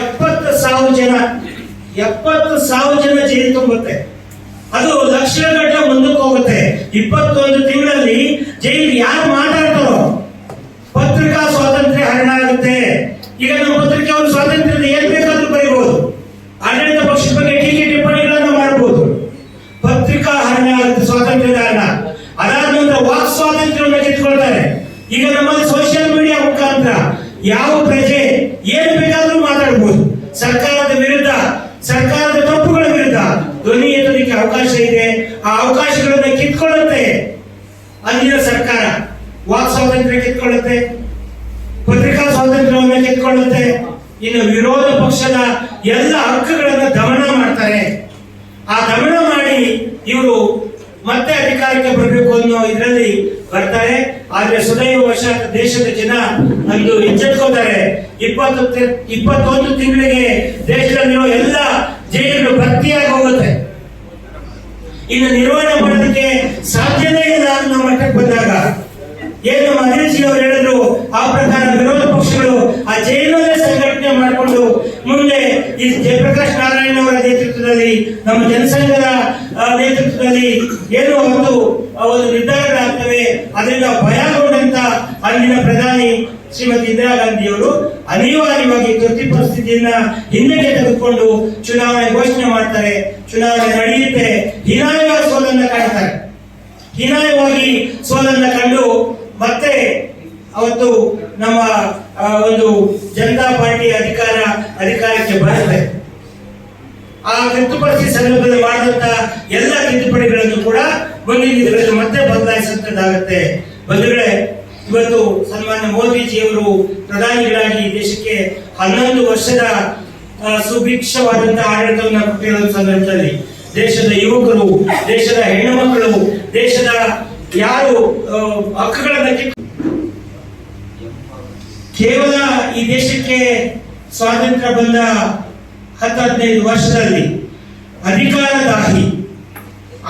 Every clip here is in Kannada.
ಎಪ್ಪತ್ತು ಸಾವಿರ ಜನ, ಎಪ್ಪತ್ತು ಸಾವಿರ ಜನ ಜೈಲು ತುಂಬುತ್ತೆ. ಅದು ಲಕ್ಷ ಗಂಟೆ ಮುಂದಕ್ಕೆ ಹೋಗುತ್ತೆ. ಇಪ್ಪತ್ತೊಂದು ತಿಂಗಳಲ್ಲಿ ಜೈಲು ಯಾರು ಮಾತಾಡ್ತಾರೋ? ಪತ್ರಿಕಾ ಸ್ವಾತಂತ್ರ್ಯ ಹರಣ ಆಗುತ್ತೆ. ಈಗ ನಮ್ಮ ಪತ್ರಿಕೆ ಅವರು ಸ್ವಾತಂತ್ರ್ಯದ ಏನ್ ಬೇಕಾದ್ರೂ ಬರೀಬಹುದು. ಆಡಳಿತ ಪಕ್ಷದ ಬಗ್ಗೆ ಟೀಕೆ ಟಿಪ್ಪಣಿಗಳನ್ನು ಮಾಡಬಹುದು ಪತ್ರಿಕಾ ಹರಣ ಆಗುತ್ತೆ, ಸ್ವಾತಂತ್ರ್ಯದ ಹರಣ. ಅದಾದ ನಂತರ ವಾಕ್ ಸ್ವಾತಂತ್ರ್ಯವನ್ನು ಕಿತ್ಕೊಳ್ತಾರೆ ಈಗ ನಮ್ಮಲ್ಲಿ ಸೋಷಿಯಲ್ ಮೀಡಿಯಾ ಮುಖಾಂತರ ಯಾವ ಪ್ರಜೆ ಏನು ಸರ್ಕಾರದ ವಿರುದ್ಧ, ಸರ್ಕಾರದ ತಪ್ಪುಗಳ ವಿರುದ್ಧ ಧ್ವನಿ ಎತ್ತಲಿಕ್ಕೆ ಅವಕಾಶ ಇದೆ. ಆ ಅವಕಾಶಗಳನ್ನ ಕಿತ್ಕೊಳ್ಳುತ್ತೆ ಅಲ್ಲಿನ ಸರ್ಕಾರ. ವಾಕ್ ಸ್ವಾತಂತ್ರ್ಯ ಕಿತ್ಕೊಳ್ಳುತ್ತೆ. ಪತ್ರಿಕಾ ಸ್ವಾತಂತ್ರ್ಯವನ್ನು ಕಿತ್ಕೊಳ್ಳುತ್ತೆ. ಇನ್ನು ವಿರೋಧ ಪಕ್ಷದ ಎಲ್ಲ ಹಕ್ಕುಗಳನ್ನು ದಮನ ಮಾಡ್ತಾರೆ. ಆ ದಮನ ಮಾಡಿ ಇವರು ಮತ್ತೆ ಅಧಿಕಾರಕ್ಕೆ ಬರಬೇಕು ಅನ್ನೋ ಇದರಲ್ಲಿ ಬರ್ತಾರೆ. ಆದ್ರೆ ಸದೈವ ವರ್ಷ ದೇಶದ ಜನ ಅಂದು ಎಚ್ಚೆತ್ಕೋತಾರೆ ಇಪ್ಪತ್ತು ಇಪ್ಪತ್ತೊಂದು ತಿಂಗಳಿಗೆ ದೇಶದಲ್ಲಿರೋ ಎಲ್ಲ ಜೈಲುಗಳು ಭರ್ತಿಯಾಗಿ ಹೋಗುತ್ತೆ. ಇನ್ನು ನಿರ್ವಹಣೆ ಮಾಡೋದಕ್ಕೆ ಸಾಧ್ಯನೇ ಇಲ್ಲ ಅನ್ನೋ ಮಟ್ಟಕ್ಕೆ ಬಂದಾಗ. ಏನು ಅನಿಲ್ ಅವರು ಹೇಳಿದ್ರು, ಆ ಪ್ರಕಾರ ವಿರೋಧ ಪಕ್ಷಗಳು ಆ ಜೈಲಲ್ಲೇ ಸಂಘಟನೆ ಮಾಡಿಕೊಂಡು ಈ ಜಯಪ್ರಕಾಶ್ ನಾರಾಯಣ ಅವರ ನೇತೃತ್ವದಲ್ಲಿ, ನಮ್ಮ ಜನಸಂಘದ ನೇತೃತ್ವದಲ್ಲಿ ಏನು ಒಂದು ಒಂದು ನಿರ್ಧಾರಗಳಾಗ್ತವೆ ಅದರಿಂದ ಭಯಗೊಂಡಂತ ಅಲ್ಲಿನ ಪ್ರಧಾನಿ ಶ್ರೀಮತಿ ಇಂದಿರಾ ಗಾಂಧಿಯವರು ಅನಿವಾರ್ಯವಾಗಿ ತುರ್ತಿ ಪರಿಸ್ಥಿತಿಯನ್ನ ಹಿನ್ನೆಲೆ ತೆಗೆದುಕೊಂಡು ಚುನಾವಣೆ ಘೋಷಣೆ ಮಾಡ್ತಾರೆ. ಚುನಾವಣೆ ನಡೆಯುತ್ತೆ. ಹೀನಾಯವಾಗಿ ಸೋಲನ್ನ ಕಾಣ್ತಾರೆ. ಹೀನಾಯವಾಗಿ ಸೋಲನ್ನ ಕಂಡು ಮತ್ತೆ ಅವತ್ತು ನಮ್ಮ ಒಂದು ಜನತಾ ಪಾರ್ಟಿ ಅಧಿಕಾರ, ಅಧಿಕಾರಕ್ಕೆ ಬರುತ್ತೆ. ಸಂದರ್ಭದಲ್ಲಿ ಮಾಡಿದಂತ ಎಲ್ಲ ತಿದ್ದುಪಡಿಗಳನ್ನು ಕೂಡ ಮುಂದಿನ ಮತ್ತೆ ಬದಲಾಯಿಸುವಂತದ್ದಾಗುತ್ತೆ ಬಂಧುಗಳೇ, ಇವತ್ತು ಸನ್ಮಾನ್ಯ ಮೋದಿಜಿಯವರು ಪ್ರಧಾನಿಗಳಾಗಿ ದೇಶಕ್ಕೆ ಹನ್ನೊಂದು ವರ್ಷದ ಸುಭಿಕ್ಷವಾದಂತಹ ಆಡಳಿತವನ್ನು ಕೊಟ್ಟಿರೋ ಸಂದರ್ಭದಲ್ಲಿ ದೇಶದ ಯುವಕರು, ದೇಶದ ಹೆಣ್ಣು ಮಕ್ಕಳು ದೇಶದ ಯಾರು ಹಕ್ಕುಗಳ ಹಕ್ಕುಗಳನ್ನ ಕೇವಲ ಈ ದೇಶಕ್ಕೆ ಸ್ವಾತಂತ್ರ್ಯ ಬಂದ ಹತ್ತು ಹದಿನೈದು ವರ್ಷದಲ್ಲಿ ಅಧಿಕಾರದಾಹಿ.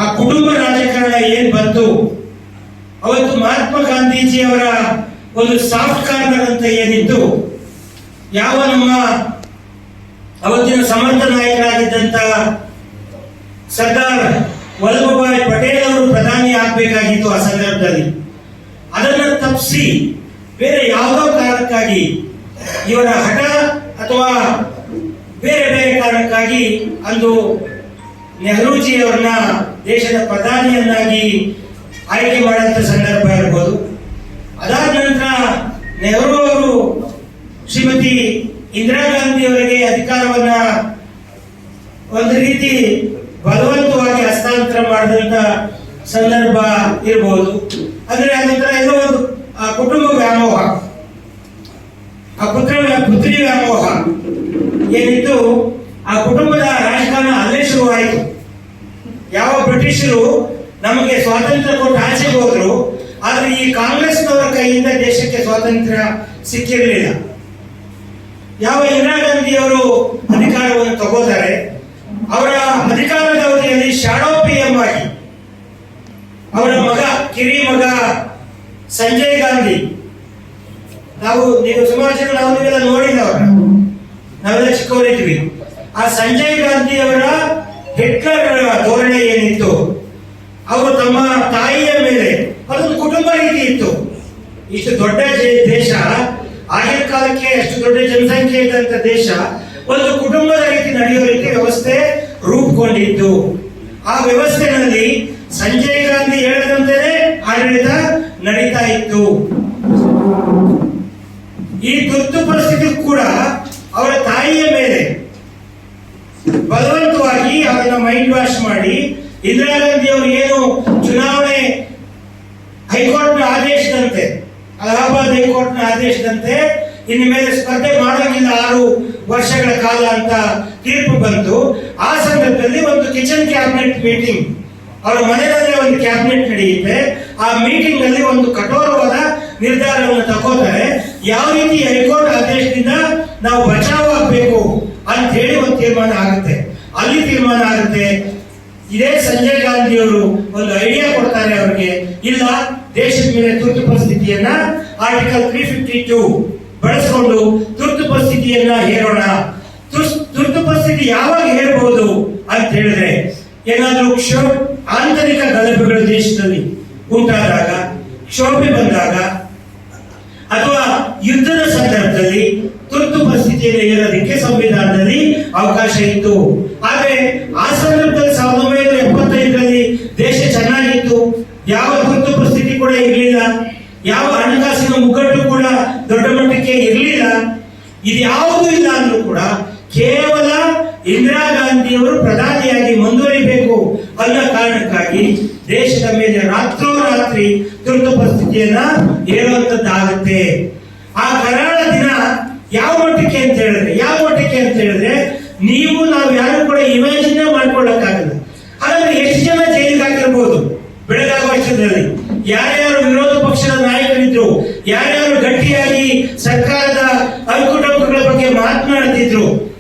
ಆ ಕುಟುಂಬ ರಾಜಕಾರಣ ಏನ್ ಬಂತು? ಅವತ್ತು ಮಹಾತ್ಮ ಗಾಂಧೀಜಿ ಅವರ ಒಂದು ಸಾಫ್ಟ್ ಕಾರ್ನರ್ ಅಂತ ಏನಿತ್ತು? ಯಾವ ನಮ್ಮ ಅವತ್ತಿನ ಸಮರ್ಥ ನಾಯಕರಾಗಿದ್ದಂತ ಸರ್ದಾರ್ ವಲ್ಲಭಭಾಯಿ ಪಟೇಲ್ ಅವರು ಪ್ರಧಾನಿ ಆಗಬೇಕಾಗಿತ್ತು ಆ ಸಂದರ್ಭದಲ್ಲಿ. ಅದನ್ನು ತಪ್ಪಿಸಿ ಬೇರೆ ಯಾವುದೋ ಕಾರಣಕ್ಕಾಗಿ ಇವರ ಹಠ ಅಥವಾ ಬೇರೆ ಬೇರೆ ಕಾರಣಕ್ಕಾಗಿ ಅಂದು ನೆಹರೂಜಿ ಅವರನ್ನ ದೇಶದ ಪ್ರಧಾನಿಯನ್ನಾಗಿ ಆಯ್ಕೆ ಮಾಡಿದಂತ ಸಂದರ್ಭ ಇರ್ಬೋದು. ಅದಾದ ನಂತರ ನೆಹರು ಅವರು ಶ್ರೀಮತಿ ಇಂದಿರಾ ಗಾಂಧಿ ಅವರಿಗೆ ಅಧಿಕಾರವನ್ನ ಒಂದು ರೀತಿ ಬಲವಂತವಾಗಿ ಹಸ್ತಾಂತರ ಮಾಡಿದಂತ ಸಂದರ್ಭ ಇರಬಹುದು ಅಂದ್ರೆ ನಂತರ ಏನೋ ಒಂದು, ಆ ಕುಟುಂಬ ವ್ಯಾಮೋಹ, ಆ ಪುತ್ರ ಪುತ್ರಿ ವ್ಯಾಮೋಹ ಏನಿತ್ತು ಆ ಕುಟುಂಬದ ರಾಜಕಾರಣ ಅಲ್ಲೇ ಶುರುವಾಯಿತು. ಯಾವ ಬ್ರಿಟಿಷರು ನಮಗೆ ಸ್ವಾತಂತ್ರ್ಯ ಕೊಟ್ಟು ಆಚೆಗೆ ಹೋದ್ರು, ಆದ್ರೆ ಈ ಕಾಂಗ್ರೆಸ್ನವರ ಕೈಯಿಂದ ದೇಶಕ್ಕೆ ಸ್ವಾತಂತ್ರ್ಯ ಸಿಕ್ಕಿರಲಿಲ್ಲ. ಯಾವ ಇಂದಿರಾ ಗಾಂಧಿಯವರು ಅಧಿಕಾರವನ್ನು ತಗೋತಾರೆ, ಅವರ ಅಧಿಕಾರದ ಅವಧಿಯಲ್ಲಿ ಶಾಡೋ ಪಿ ಎಂ ಆಗಿ, ಅವರ ಮಗ, ಕಿರಿ ಮಗ ಸಂಜಯ್ ಗಾಂಧಿ. ನಾವು, ನೀವು ಸುಮಾರು ಜನ, ನಾವು ನೋಡಿಲ್ಲ ಅವ್ರ ನಾವೆಲ್ಲ ಚಿಕ್ಕವರಿದ್ವಿ ಆ ಸಂಜಯ್ ಗಾಂಧಿ ಅವರ ಹಿಟ್ಲರ್ ಧೋರಣೆ ಏನಿತ್ತು? ಅವರು ತಮ್ಮ ತಾಯಿಯ ಮೇಲೆ ಅದೊಂದು ಕುಟುಂಬ ರೀತಿ ಇತ್ತು. ಇಷ್ಟು ದೊಡ್ಡ ದೇಶ, ಆಗಿನ ಕಾಲಕ್ಕೆ ಅಷ್ಟು ದೊಡ್ಡ ಜನಸಂಖ್ಯೆ ಇದ್ದಂತ ದೇಶ, ಒಂದು ಕುಟುಂಬದ ರೀತಿ ನಡೆಯೋ ರೀತಿ ವ್ಯವಸ್ಥೆ ರೂಪುಗೊಂಡಿತ್ತು. ಆ ವ್ಯವಸ್ಥೆಯಲ್ಲಿ ಸಂಜಯ್ ಗಾಂಧಿ ಹೇಳದಂತೆ ಆಡಳಿತ ನಡೀತಾ ಇತ್ತು. ಈ ತುರ್ತು ಪರಿಸ್ಥಿತಿ ಕೂಡ ಅವರ ತಾಯಿಯ ಮೇಲೆ ಬಲವಂತವಾಗಿ ಅವರನ್ನ ಮೈಂಡ್ ವಾಶ್ ಮಾಡಿ ಇಂದಿರಾ ಗಾಂಧಿ ಅವರು ಏನು ಚುನಾವಣೆ ಹೈಕೋರ್ಟ್ನ ಆದೇಶದಂತೆ, ಅಲಹಾಬಾದ್ ಹೈಕೋರ್ಟ್ನ ಆದೇಶದಂತೆ ಇನ್ನು ಮೇಲೆ ಸ್ಪರ್ಧೆ ಮಾಡೋಂಗಿಲ್ಲ ಆರು ವರ್ಷಗಳ ಕಾಲ ಅಂತ ತೀರ್ಪು ಬಂತು. ಆ ಸಂದರ್ಭದಲ್ಲಿ ಒಂದು ಕಿಚನ್ ಕ್ಯಾಬಿನೆಟ್ ಮೀಟಿಂಗ್, ಅವರ ಮನೆಯಲ್ಲೇ ಒಂದು ಕ್ಯಾಬಿನೆಟ್ ನಡೆಯುತ್ತೆ. ಆ ಮೀಟಿಂಗ್ ಅಲ್ಲಿ ಒಂದು ಕಠೋರವಾದ ನಿರ್ಧಾರವನ್ನು ತಗೋತಾರೆ ಯಾವ ರೀತಿ ಹೈಕೋರ್ಟ್ ಆದೇಶದಿಂದ ನಾವು ಬಚಾವ್ ಆಗಬೇಕು ಅಂತ ಹೇಳಿ ಒಂದು ತೀರ್ಮಾನ ಆಗುತ್ತೆ. ಅಲ್ಲಿ ತೀರ್ಮಾನ ಆಗುತ್ತೆ. ಇದೇ ಸಂಜಯ್ ಗಾಂಧಿ ಅವರು ಒಂದು ಐಡಿಯಾ ಕೊಡ್ತಾರೆ ಅವರಿಗೆ. ಇಲ್ಲ, ದೇಶದ ಮೇಲೆ ತುರ್ತು ಪರಿಸ್ಥಿತಿಯನ್ನ ಆರ್ಟಿಕಲ್ ತ್ರೀ ಫಿಫ್ಟಿ ಟೂ ಬಳಸಿಕೊಂಡು ತುರ್ತು ಪರಿಸ್ಥಿತಿಯನ್ನ ಹೇರೋಣ ತುರ್ತು ಪರಿಸ್ಥಿತಿ ಯಾವಾಗ ಹೇರಬಹುದು ಅಂತ ಹೇಳಿದ್ರೆ, ಏನಾದರೂ ಕ್ಷೋ ಆಂತರಿಕ ಗಲಭೆಗಳು ದೇಶದಲ್ಲಿ ಉಂಟಾದಾಗ, ಕ್ಷೋಭೆ ಬಂದಾಗ, ಅಥವಾ ಯುದ್ಧದ ಸಂದರ್ಭದಲ್ಲಿ ತುರ್ತು ಪರಿಸ್ಥಿತಿಯಲ್ಲಿ ಹೇರೋದಕ್ಕೆ ಸಂವಿಧಾನದಲ್ಲಿ ಅವಕಾಶ ಇತ್ತು. ಆದ್ರೆ ಆ ಸಂದರ್ಭದಲ್ಲಿ ಸಾವಿರದ ಒಂಬೈನೂರ ಎಪ್ಪತ್ತೈದರಲ್ಲಿ ದೇಶ ಚೆನ್ನಾಗಿತ್ತು. ಯಾವ ತುರ್ತು ಪರಿಸ್ಥಿತಿ ಕೂಡ ಇರಲಿಲ್ಲ. ಯಾವ ಹಣಕಾಸಿನ ಮುಗ್ಗಟ್ಟು ಕೂಡ ದೊಡ್ಡ ಮಟ್ಟಕ್ಕೆ ಇರಲಿಲ್ಲ. ಇದು ಯಾವುದು ಇಲ್ಲ ಅಂದ್ರೂ ಕೂಡ ಕೇವಲ ಇಂದಿರಾ ಗಾಂಧಿಯವರು ಪ್ರಧಾನಿಯಾಗಿ ಮುಂದುವರಿಬೇಕು ಅನ್ನೋ ಕಾರಣಕ್ಕಾಗಿ ದೇಶದ ಮೇಲೆ ರಾತ್ರೋರಾತ್ರಿ ತುರ್ತು ಪರಿಸ್ಥಿತಿಯನ್ನ ಹೇಳುವಂತದ್ದಾಗುತ್ತೆ. ಆ ಕರಾಳ ದಿನ ಯಾವ ಮಟ್ಟಕ್ಕೆ ಅಂತ ಹೇಳಿದ್ರೆ, ಯಾವ ಮಟ್ಟಕ್ಕೆ ಅಂತ ಹೇಳಿದ್ರೆ ನೀವು, ನಾವು ಯಾರು ಕೂಡ ಇಮ್ಯಾಜಿನೇ ಮಾಡ್ಕೊಳ್ಳಕ್ಕಾಗಲ್ಲ. ಹಾಗಾದ್ರೆ ಎಷ್ಟು ಜನ ಜೈಲಿಗೆ ಹಾಕಿರ್ಬೋದು ಬೆಳಗಾವಿ ವರ್ಷದಲ್ಲಿ ಯಾರ್ಯಾರು ವಿರೋಧ ಪಕ್ಷದ ನಾಯಕರಿದ್ರು, ಯಾರ್ಯಾರು ಗಟ್ಟಿಯಾಗಿ ಸರ್ಕಾರದ ಅನುಕೂಟಗಳ ಬಗ್ಗೆ ಮಾತನಾಡ್ತಿದ್ರು